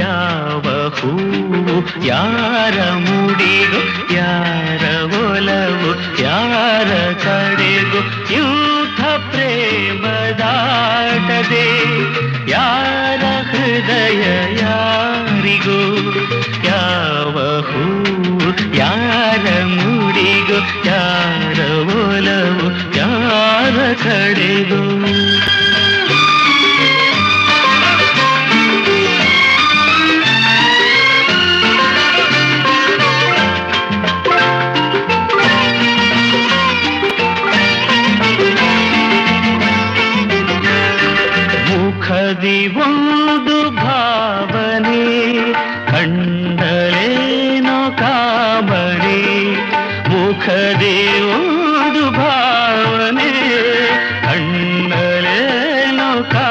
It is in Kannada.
ಯಾವ ಹೂವು, ಯಾರ ಮುಡಿಗು, ಯಾರ ಒಲವು, ಯಾರ ಕಡೆಗೂ ಯೂಥ ಪ್ರೇಮದಾಟದೆ. ಯಾರ ಹೃದಯ ಯಾರಿಗೂ, ಯಾವ ಹೂವು, ಯಾರ ಮುಡಿಗು, ಯಾರ ಒಲವು, ಯಾರ ಕಡೆಗೂ. ಹರಿವೊಂದು ಭಾವನೆ ಕಂಡಲೇನೋ ಕಾಮನೆ ಮುಖದೇ ಒಂದು ಭಾವನೆ ಕಂಡಲೇನೋ ಕಾ